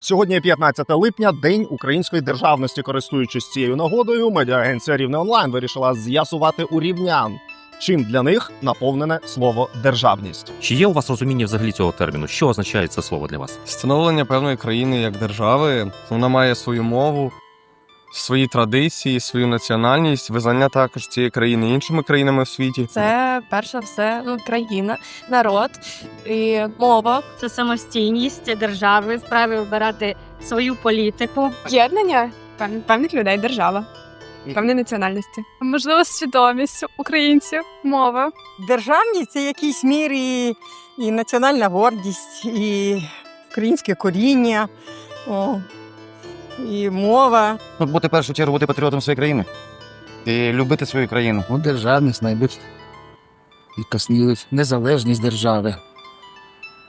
Сьогодні 15 липня, день української державності. Користуючись цією нагодою, медіагенція Рівне онлайн вирішила з'ясувати у рівнян, чим для них наповнене слово державність. Чи є у вас розуміння взагалі цього терміну? Що означає це слово для вас? Становлення певної країни як держави, вона має свою мову, свої традиції, свою національність, визнання також цієї країни іншими країнами в світі. Це перше все ну, країна, народ і мова. це самостійність держави, вправі обирати свою політику. Єднання пев- певних людей, держава, певної національності. можливо, свідомість українців, мова. Державність це якийсь мір і, і національна гордість, і українське коріння, о, і мова. Ну, бути в першу чергу бути патріотом своєї країни і любити свою країну. Ну, державність найбільш відкоснілась, незалежність держави.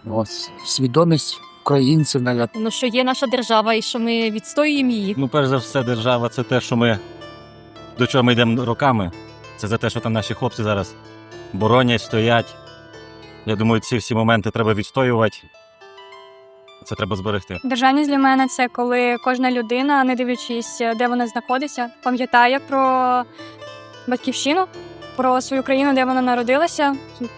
Ось, свідомість українців навіть. Ну що є наша держава і що ми відстоюємо її. Ну, перш за все, держава це те, що ми до чого ми йдемо роками. Це за те, що там наші хлопці зараз боронять, стоять. Я думаю, ці всі моменти треба відстоювати. Це треба зберегти. Державність для мене це коли кожна людина, не дивлячись, де вона знаходиться, пам'ятає про батьківщину, про свою країну, де вона народилася,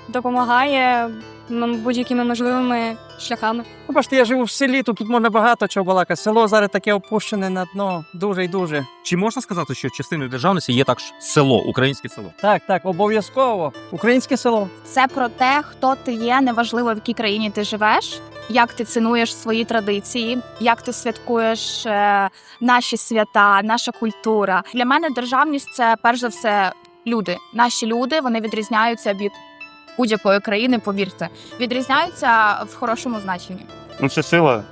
допомагає будь-якими можливими шляхами. Ну, бачите, я живу в селі, тут можна багато чого балакати. Село зараз таке опущене на дно, дуже і дуже. Чи можна сказати, що частиною державності є також село, українське село? Так, так, обов'язково. Українське село. Це про те, хто ти є, неважливо в якій країні ти живеш, як ти цінуєш свої традиції, як ти святкуєш е, наші свята, наша культура. Для мене державність це перш за все люди. Наші люди вони відрізняються від будь-якої країни, повірте, відрізняються в хорошому значенні. Ну, це сила.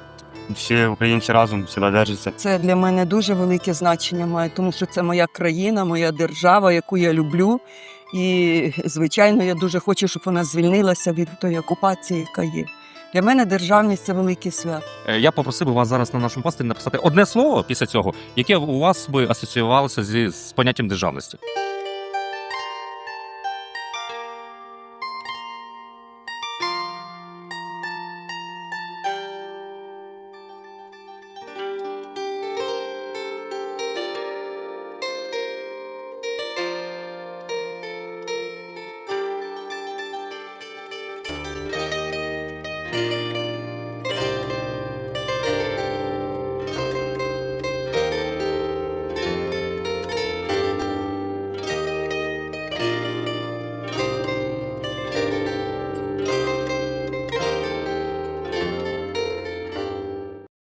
Всі українці разом сила держиться. Це для мене дуже велике значення має, тому що це моя країна, моя держава, яку я люблю. І, звичайно, я дуже хочу, щоб вона звільнилася від тої окупації, яка є. Для мене державність це великий свят. Е, Я попросив би вас зараз на нашому постері написати одне слово після цього, яке у вас би асоціювалося зі з поняттям державності.